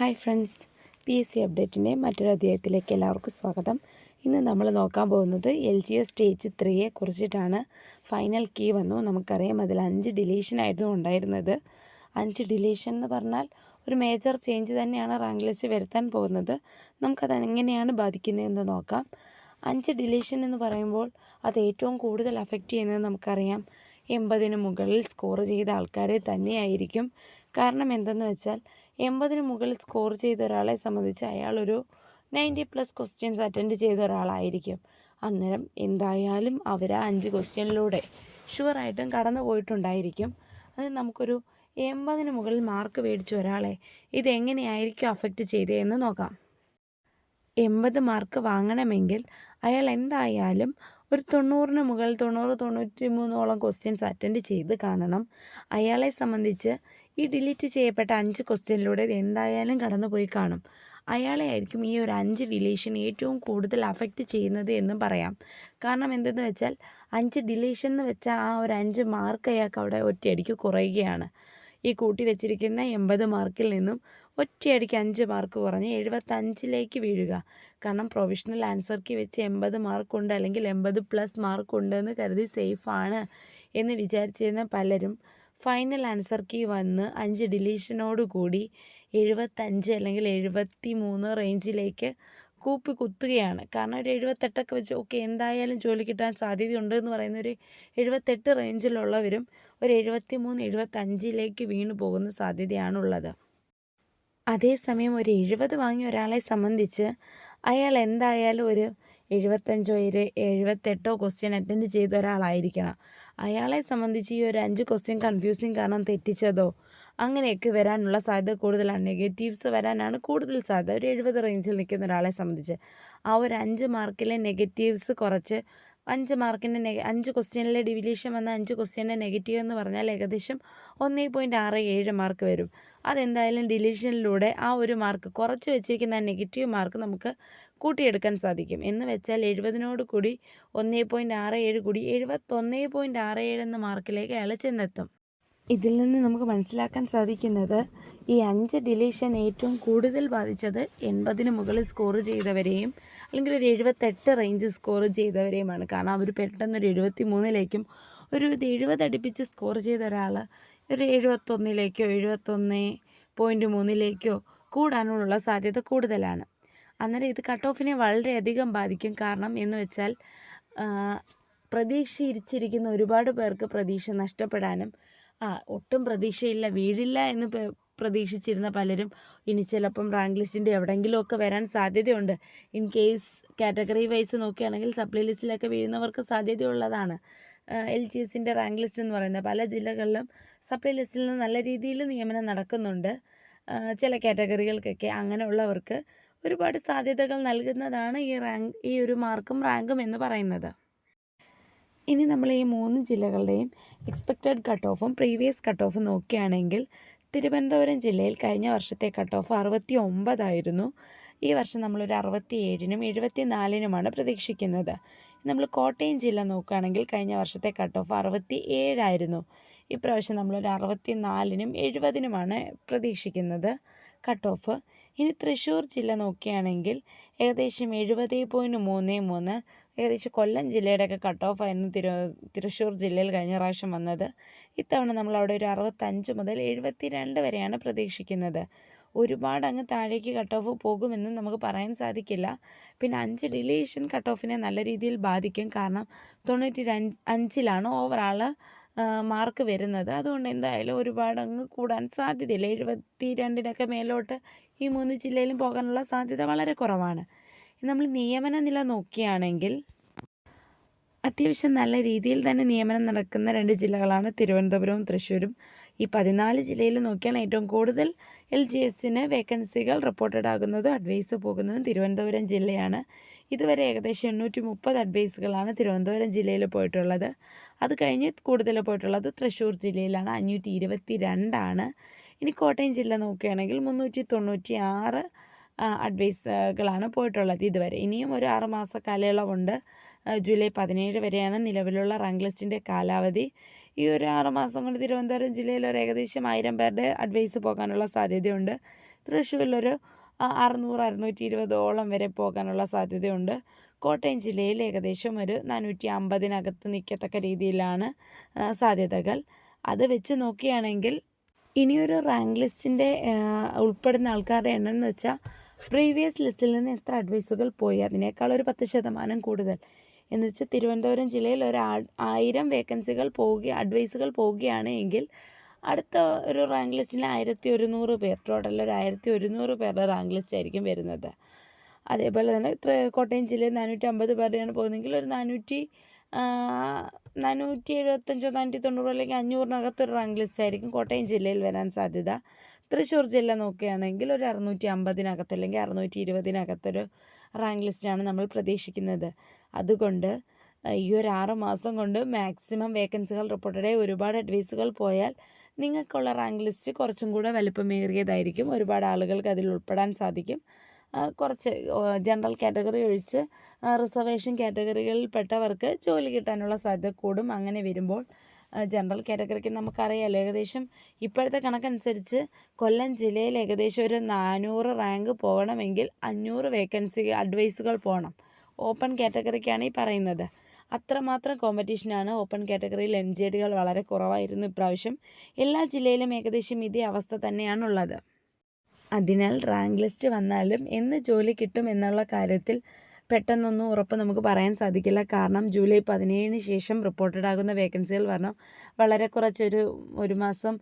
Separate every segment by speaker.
Speaker 1: hi friends P S C അപ്ഡേറ്റിൻ്റെ മറ്റൊരു അധ്യായത്തിലേക്ക് എല്ലാവർക്കും സ്വാഗതം ഇന്ന് നമ്മൾ നോക്കാൻ പോകുന്നത് എൽ ജി എസ് സ്റ്റേജ് ത്രീയെ കുറിച്ചിട്ടാണ് ഫൈനൽ കീ വന്നു നമുക്കറിയാം അതിൽ അഞ്ച് ഡിലീഷൻ ആയിരുന്നു ഉണ്ടായിരുന്നത് അഞ്ച് ഡിലീഷൻ എന്ന് പറഞ്ഞാൽ ഒരു മേജർ ചേഞ്ച് തന്നെയാണ് റാങ്ക് ലിസ്റ്റ് വരുത്താൻ പോകുന്നത് നമുക്കത് എങ്ങനെയാണ് ബാധിക്കുന്നതെന്ന് നോക്കാം അഞ്ച് ഡിലീഷൻ എന്ന് പറയുമ്പോൾ അത് ഏറ്റവും കൂടുതൽ അഫക്റ്റ് ചെയ്യുന്നത് നമുക്കറിയാം എൺപതിന് മുകളിൽ സ്കോർ ചെയ്ത ആൾക്കാരെ തന്നെയായിരിക്കും കാരണം എന്തെന്ന് വെച്ചാൽ എൺപതിന് മുകളിൽ സ്കോർ ചെയ്ത ഒരാളെ സംബന്ധിച്ച് അയാളൊരു നയൻറ്റി പ്ലസ് ക്വസ്റ്റ്യൻസ് അറ്റൻഡ് ചെയ്ത ഒരാളായിരിക്കും അന്നേരം എന്തായാലും അവർ ആ അഞ്ച് ക്വസ്റ്റ്യനിലൂടെ ഷുവറായിട്ടും കടന്നു പോയിട്ടുണ്ടായിരിക്കും അത് നമുക്കൊരു എൺപതിന് മുകളിൽ മാർക്ക് മേടിച്ച ഒരാളെ ഇതെങ്ങനെയായിരിക്കും അഫക്റ്റ് ചെയ്തതെന്ന് നോക്കാം എൺപത് മാർക്ക് വാങ്ങണമെങ്കിൽ അയാൾ എന്തായാലും ഒരു തൊണ്ണൂറിന് മുകൾ തൊണ്ണൂറ് തൊണ്ണൂറ്റി മൂന്നോളം ക്വസ്റ്റ്യൻസ് അറ്റൻഡ് ചെയ്ത് കാണണം അയാളെ സംബന്ധിച്ച് ഈ ഡിലീറ്റ് ചെയ്യപ്പെട്ട അഞ്ച് ക്വസ്റ്റ്യനിലൂടെ എന്തായാലും കടന്നുപോയി കാണും അയാളെ ആയിരിക്കും ഈ ഒരു അഞ്ച് ഡിലീഷൻ ഏറ്റവും കൂടുതൽ അഫക്റ്റ് ചെയ്യുന്നത് എന്ന് പറയാം കാരണം എന്തെന്ന് വെച്ചാൽ അഞ്ച് ഡിലീഷൻ എന്ന് വെച്ചാൽ ആ ഒരു അഞ്ച് മാർക്ക് അയാൾക്ക് അവിടെ ഒറ്റയടിക്ക് കുറയുകയാണ് ഈ കൂട്ടി വെച്ചിരിക്കുന്ന എൺപത് മാർക്കിൽ നിന്നും ഒറ്റയടിക്ക് അഞ്ച് മാർക്ക് കുറഞ്ഞ് എഴുപത്തഞ്ചിലേക്ക് വീഴുക കാരണം പ്രൊവിഷണൽ ആൻസർ കീ വെച്ച് എൺപത് മാർക്കുണ്ട് അല്ലെങ്കിൽ എൺപത് പ്ലസ് മാർക്കുണ്ട് എന്ന് കരുതി സേഫാണ് എന്ന് വിചാരിച്ചിരുന്ന പലരും ഫൈനൽ ആൻസർ കീ വന്ന് അഞ്ച് ഡിലീഷനോട് കൂടി എഴുപത്തഞ്ച് അല്ലെങ്കിൽ എഴുപത്തി മൂന്ന് റേഞ്ചിലേക്ക് കൂപ്പി കുത്തുകയാണ് കാരണം ഒരു എഴുപത്തെട്ടൊക്കെ വെച്ച് ഓക്കെ എന്തായാലും ജോലി കിട്ടാൻ സാധ്യതയുണ്ട് എന്ന് പറയുന്ന ഒരു എഴുപത്തെട്ട് റേഞ്ചിലുള്ളവരും ഒരു എഴുപത്തി മൂന്ന് എഴുപത്തഞ്ചിലേക്ക് വീണു പോകുന്ന സാധ്യതയാണുള്ളത് അതേസമയം ഒരു എഴുപത് വാങ്ങിയ ഒരാളെ സംബന്ധിച്ച് അയാൾ എന്തായാലും ഒരു എഴുപത്തഞ്ചോ ഒരു എഴുപത്തെട്ടോ ക്വസ്റ്റ്യൻ അറ്റൻഡ് ചെയ്ത ഒരാളായിരിക്കണം അയാളെ സംബന്ധിച്ച് ഈ ഒരു അഞ്ച് ക്വസ്റ്റ്യൻ കൺഫ്യൂസിങ് കാരണം തെറ്റിച്ചതോ അങ്ങനെയൊക്കെ വരാനുള്ള സാധ്യത കൂടുതലാണ് നെഗറ്റീവ്സ് വരാനാണ് കൂടുതൽ സാധ്യത ഒരു എഴുപത് റേഞ്ചിൽ നിൽക്കുന്ന ഒരാളെ സംബന്ധിച്ച് ആ ഒരു അഞ്ച് മാർക്കിലെ നെഗറ്റീവ്സ് കുറച്ച് അഞ്ച് മാർക്കിൻ്റെ നെഗ അഞ്ച് ക്വസ്റ്റ്യനിലെ ഡിവിലേഷൻ വന്ന അഞ്ച് ക്വസ്റ്റ്യൻ്റെ നെഗറ്റീവ് എന്ന് പറഞ്ഞാൽ ഏകദേശം ഒന്നേ പോയിൻറ്റ് ആറ് ഏഴ് മാർക്ക് വരും അതെന്തായാലും ഡിലീഷനിലൂടെ ആ ഒരു മാർക്ക് കുറച്ച് വെച്ചിരിക്കുന്ന ആ നെഗറ്റീവ് മാർക്ക് നമുക്ക് കൂട്ടിയെടുക്കാൻ സാധിക്കും എന്ന് വെച്ചാൽ എഴുപതിനോട് കൂടി ഒന്നേ പോയിൻറ്റ് ആറ് ഏഴ് കൂടി എഴുപത്തൊന്നേ പോയിൻറ്റ് ആറ് ഏഴ് എന്ന മാർക്കിലേക്ക് അയാൾ ചെന്നെത്തും ഇതിൽ നിന്ന് നമുക്ക് മനസ്സിലാക്കാൻ സാധിക്കുന്നത് ഈ അഞ്ച് ഡിലീഷൻ ഏറ്റവും കൂടുതൽ ബാധിച്ചത് എൺപതിന് മുകളിൽ സ്കോർ ചെയ്തവരെയും അല്ലെങ്കിൽ ഒരു എഴുപത്തെട്ട് റേഞ്ച് സ്കോർ ചെയ്തവരെയുമാണ് കാരണം അവർ പെട്ടെന്ന് ഒരു എഴുപത്തി മൂന്നിലേക്കും ഒരു ഇത് അടുപ്പിച്ച് സ്കോർ ചെയ്ത ഒരാൾ ഒരു എഴുപത്തൊന്നിലേക്കോ എഴുപത്തൊന്ന് പോയിൻ്റ് മൂന്നിലേക്കോ കൂടാനുള്ള സാധ്യത കൂടുതലാണ് അന്നേരം ഇത് കട്ട് ഓഫിനെ വളരെയധികം ബാധിക്കും കാരണം എന്ന് വെച്ചാൽ പ്രതീക്ഷിച്ചിരിക്കുന്ന ഒരുപാട് പേർക്ക് പ്രതീക്ഷ നഷ്ടപ്പെടാനും ആ ഒട്ടും പ്രതീക്ഷയില്ല വീഴില്ല എന്ന് പ്രതീക്ഷിച്ചിരുന്ന പലരും ഇനി ചിലപ്പം റാങ്ക് ലിസ്റ്റിൻ്റെ എവിടെയെങ്കിലുമൊക്കെ വരാൻ സാധ്യതയുണ്ട് ഇൻ കേസ് കാറ്റഗറി വൈസ് നോക്കുകയാണെങ്കിൽ സപ്ലൈ ലിസ്റ്റിലൊക്കെ വീഴുന്നവർക്ക് സാധ്യതയുള്ളതാണ് എൽ ജി എസിൻ്റെ റാങ്ക് ലിസ്റ്റ് എന്ന് പറയുന്നത് പല ജില്ലകളിലും സപ്ലൈ ലിസ്റ്റിൽ നിന്ന് നല്ല രീതിയിൽ നിയമനം നടക്കുന്നുണ്ട് ചില കാറ്റഗറികൾക്കൊക്കെ അങ്ങനെയുള്ളവർക്ക് ഒരുപാട് സാധ്യതകൾ നൽകുന്നതാണ് ഈ റാങ്ക് ഈ ഒരു മാർക്കും റാങ്കും എന്ന് പറയുന്നത് ഇനി നമ്മൾ ഈ മൂന്ന് ജില്ലകളുടെയും എക്സ്പെക്റ്റഡ് കട്ട് ഓഫും പ്രീവിയസ് കട്ട് ഓഫും നോക്കുകയാണെങ്കിൽ തിരുവനന്തപുരം ജില്ലയിൽ കഴിഞ്ഞ വർഷത്തെ കട്ട് ഓഫ് അറുപത്തി ഒമ്പതായിരുന്നു ഈ വർഷം നമ്മളൊരു അറുപത്തി ഏഴിനും എഴുപത്തി നാലിനുമാണ് പ്രതീക്ഷിക്കുന്നത് നമ്മൾ കോട്ടയം ജില്ല നോക്കുകയാണെങ്കിൽ കഴിഞ്ഞ വർഷത്തെ കട്ട് ഓഫ് അറുപത്തി ഏഴായിരുന്നു ഇപ്രാവശ്യം നമ്മളൊരു അറുപത്തി നാലിനും എഴുപതിനുമാണ് പ്രതീക്ഷിക്കുന്നത് കട്ട് ഓഫ് ഇനി തൃശ്ശൂർ ജില്ല നോക്കുകയാണെങ്കിൽ ഏകദേശം എഴുപത് പോയിൻറ്റ് മൂന്ന് മൂന്ന് ഏകദേശം കൊല്ലം ജില്ലയുടെയൊക്കെ കട്ട് ഓഫ് ആയിരുന്നു തിരു തൃശ്ശൂർ ജില്ലയിൽ കഴിഞ്ഞ പ്രാവശ്യം വന്നത് ഇത്തവണ നമ്മൾ അവിടെ ഒരു അറുപത്തഞ്ച് മുതൽ എഴുപത്തി രണ്ട് വരെയാണ് പ്രതീക്ഷിക്കുന്നത് ഒരുപാട് അങ്ങ് താഴേക്ക് കട്ട് ഓഫ് പോകുമെന്ന് നമുക്ക് പറയാൻ സാധിക്കില്ല പിന്നെ അഞ്ച് ഡിലീഷൻ കട്ട് ഓഫിനെ നല്ല രീതിയിൽ ബാധിക്കും കാരണം തൊണ്ണൂറ്റി അഞ്ചിലാണ് ഓവറാള് മാർക്ക് വരുന്നത് അതുകൊണ്ട് എന്തായാലും ഒരുപാട് അങ്ങ് കൂടാൻ സാധ്യതയില്ല എഴുപത്തി രണ്ടിനൊക്കെ മേലോട്ട് ഈ മൂന്ന് ജില്ലയിലും പോകാനുള്ള സാധ്യത വളരെ കുറവാണ് നമ്മൾ നിയമന നില നോക്കുകയാണെങ്കിൽ അത്യാവശ്യം നല്ല രീതിയിൽ തന്നെ നിയമനം നടക്കുന്ന രണ്ട് ജില്ലകളാണ് തിരുവനന്തപുരവും തൃശ്ശൂരും ഈ പതിനാല് ജില്ലയിൽ നോക്കിയാണ് ഏറ്റവും കൂടുതൽ എൽ ജി എസിന് വേക്കൻസികൾ റിപ്പോർട്ടഡ് ആകുന്നതും അഡ്വൈസ് പോകുന്നതും തിരുവനന്തപുരം ജില്ലയാണ് ഇതുവരെ ഏകദേശം എണ്ണൂറ്റി മുപ്പത് അഡ്വൈസുകളാണ് തിരുവനന്തപുരം ജില്ലയിൽ പോയിട്ടുള്ളത് അത് കഴിഞ്ഞ് കൂടുതൽ പോയിട്ടുള്ളത് തൃശ്ശൂർ ജില്ലയിലാണ് അഞ്ഞൂറ്റി ഇരുപത്തി രണ്ടാണ് ഇനി കോട്ടയം ജില്ല നോക്കുകയാണെങ്കിൽ മുന്നൂറ്റി തൊണ്ണൂറ്റി ആറ് അഡ്വൈസുകളാണ് പോയിട്ടുള്ളത് ഇതുവരെ ഇനിയും ഒരു ആറുമാസ കാലയളവുണ്ട് ജൂലൈ പതിനേഴ് വരെയാണ് നിലവിലുള്ള റാങ്ക് ലിസ്റ്റിൻ്റെ കാലാവധി ഈ ഒരു ആറ് മാസം കൊണ്ട് തിരുവനന്തപുരം ജില്ലയിൽ ഒരു ഏകദേശം ആയിരം പേരുടെ അഡ്വൈസ് പോകാനുള്ള സാധ്യതയുണ്ട് തൃശ്ശൂരിലൊരു അറുന്നൂറ് അറുന്നൂറ്റി ഇരുപതോളം വരെ പോകാനുള്ള സാധ്യതയുണ്ട് കോട്ടയം ജില്ലയിൽ ഏകദേശം ഒരു നാനൂറ്റി അമ്പതിനകത്ത് നിൽക്കത്തക്ക രീതിയിലാണ് സാധ്യതകൾ അത് വെച്ച് നോക്കുകയാണെങ്കിൽ ഇനിയൊരു റാങ്ക് ലിസ്റ്റിൻ്റെ ഉൾപ്പെടുന്ന ആൾക്കാരുടെ എണ്ണം എന്ന് വെച്ചാൽ പ്രീവിയസ് ലിസ്റ്റിൽ നിന്ന് എത്ര അഡ്വൈസുകൾ പോയി അതിനേക്കാൾ ഒരു പത്ത് ശതമാനം കൂടുതൽ എന്ന് വെച്ചാൽ തിരുവനന്തപുരം ജില്ലയിൽ ഒരു ആയിരം വേക്കൻസികൾ പോവുക അഡ്വൈസുകൾ പോവുകയാണ് എങ്കിൽ അടുത്ത ഒരു റാങ്ക് ലിസ്റ്റിന് ആയിരത്തി ഒരുന്നൂറ് പേർ ടോട്ടൽ ഒരു ആയിരത്തി ഒരുന്നൂറ് പേരുടെ റാങ്ക് ലിസ്റ്റ് ആയിരിക്കും വരുന്നത് അതേപോലെ തന്നെ ഇത്ര കോട്ടയം ജില്ലയിൽ നാനൂറ്റി അമ്പത് പേരുടെയാണ് പോകുന്നതെങ്കിൽ ഒരു നാനൂറ്റി നാനൂറ്റി എഴുപത്തഞ്ചോ നാനൂറ്റി തൊണ്ണൂറോ അല്ലെങ്കിൽ അഞ്ഞൂറിനകത്ത് ഒരു റാങ്ക് ലിസ്റ്റ് ആയിരിക്കും കോട്ടയം ജില്ലയിൽ വരാൻ സാധ്യത തൃശ്ശൂർ ജില്ല നോക്കുകയാണെങ്കിൽ ഒരു അറുന്നൂറ്റി അമ്പതിനകത്ത് അല്ലെങ്കിൽ അറുന്നൂറ്റി ഇരുപതിനകത്തൊരു റാങ്ക് ലിസ്റ്റാണ് നമ്മൾ പ്രതീക്ഷിക്കുന്നത് അതുകൊണ്ട് ഈ ഒരു ആറ് മാസം കൊണ്ട് മാക്സിമം വേക്കൻസികൾ റിപ്പോർട്ടഡ് ഒരുപാട് അഡ്വൈസുകൾ പോയാൽ നിങ്ങൾക്കുള്ള റാങ്ക് ലിസ്റ്റ് കുറച്ചും കൂടെ വലിപ്പമേറിയതായിരിക്കും ഒരുപാട് ആളുകൾക്ക് അതിൽ ഉൾപ്പെടാൻ സാധിക്കും കുറച്ച് ജനറൽ കാറ്റഗറി ഒഴിച്ച് റിസർവേഷൻ കാറ്റഗറികളിൽപ്പെട്ടവർക്ക് ജോലി കിട്ടാനുള്ള സാധ്യത കൂടും അങ്ങനെ വരുമ്പോൾ ജനറൽ കാറ്റഗറിക്ക് നമുക്കറിയാമല്ലോ ഏകദേശം ഇപ്പോഴത്തെ കണക്കനുസരിച്ച് കൊല്ലം ജില്ലയിൽ ഏകദേശം ഒരു നാനൂറ് റാങ്ക് പോകണമെങ്കിൽ അഞ്ഞൂറ് വേക്കൻസി അഡ്വൈസുകൾ പോകണം ഓപ്പൺ കാറ്റഗറിക്കാണ് ഈ പറയുന്നത് അത്രമാത്രം കോമ്പറ്റീഷനാണ് ഓപ്പൺ കാറ്റഗറിയിൽ എൻ ജി ഡികൾ വളരെ കുറവായിരുന്നു ഇപ്രാവശ്യം എല്ലാ ജില്ലയിലും ഏകദേശം ഇതേ അവസ്ഥ തന്നെയാണുള്ളത് അതിനാൽ റാങ്ക് ലിസ്റ്റ് വന്നാലും എന്ന് ജോലി കിട്ടും എന്നുള്ള കാര്യത്തിൽ പെട്ടെന്നൊന്നും ഉറപ്പ് നമുക്ക് പറയാൻ സാധിക്കില്ല കാരണം ജൂലൈ പതിനേഴിന് ശേഷം റിപ്പോർട്ടഡ് ആകുന്ന വേക്കൻസികൾ പറഞ്ഞാൽ വളരെ കുറച്ചൊരു ഒരു മാസം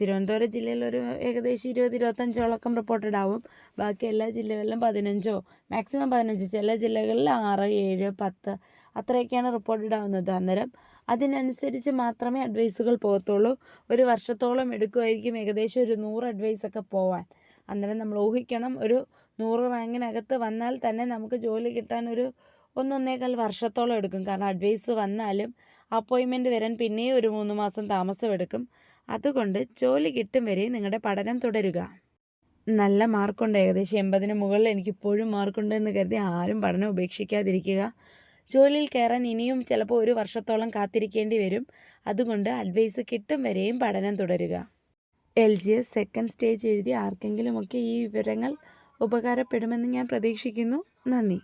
Speaker 1: തിരുവനന്തപുരം ജില്ലയിൽ ഒരു ഏകദേശം ഇരുപത് ഇരുപത്തഞ്ചോളക്കം റിപ്പോർട്ടഡ് ആവും ബാക്കി എല്ലാ ജില്ലകളിലും പതിനഞ്ചോ മാക്സിമം പതിനഞ്ച് ചില ജില്ലകളിൽ ആറ് ഏഴ് പത്ത് അത്രയൊക്കെയാണ് റിപ്പോർട്ടഡ് ആവുന്നത് അന്നേരം അതിനനുസരിച്ച് മാത്രമേ അഡ്വൈസുകൾ പോകത്തുള്ളൂ ഒരു വർഷത്തോളം എടുക്കുമായിരിക്കും ഏകദേശം ഒരു നൂറ് അഡ്വൈസൊക്കെ പോവാൻ അന്നേരം നമ്മൾ ഊഹിക്കണം ഒരു നൂറ് റാങ്കിനകത്ത് വന്നാൽ തന്നെ നമുക്ക് ജോലി കിട്ടാൻ ഒരു ഒന്നൊന്നേക്കാൾ വർഷത്തോളം എടുക്കും കാരണം അഡ്വൈസ് വന്നാലും അപ്പോയിൻമെൻറ്റ് വരാൻ പിന്നെയും ഒരു മൂന്ന് മാസം താമസം എടുക്കും അതുകൊണ്ട് ജോലി കിട്ടും വരെ നിങ്ങളുടെ പഠനം തുടരുക നല്ല മാർക്കുണ്ട് ഏകദേശം എൺപതിന് മുകളിൽ എനിക്കിപ്പോഴും മാർക്കുണ്ട് എന്ന് കരുതി ആരും പഠനം ഉപേക്ഷിക്കാതിരിക്കുക ജോലിയിൽ കയറാൻ ഇനിയും ചിലപ്പോൾ ഒരു വർഷത്തോളം കാത്തിരിക്കേണ്ടി വരും അതുകൊണ്ട് അഡ്വൈസ് കിട്ടും വരെയും പഠനം തുടരുക L G S second stage എഴുതി ആർക്കെങ്കിലുമൊക്കെ ഈ വിവരങ്ങൾ ഉപകാരപ്പെടുമെന്ന് ഞാൻ പ്രതീക്ഷിക്കുന്നു നന്ദി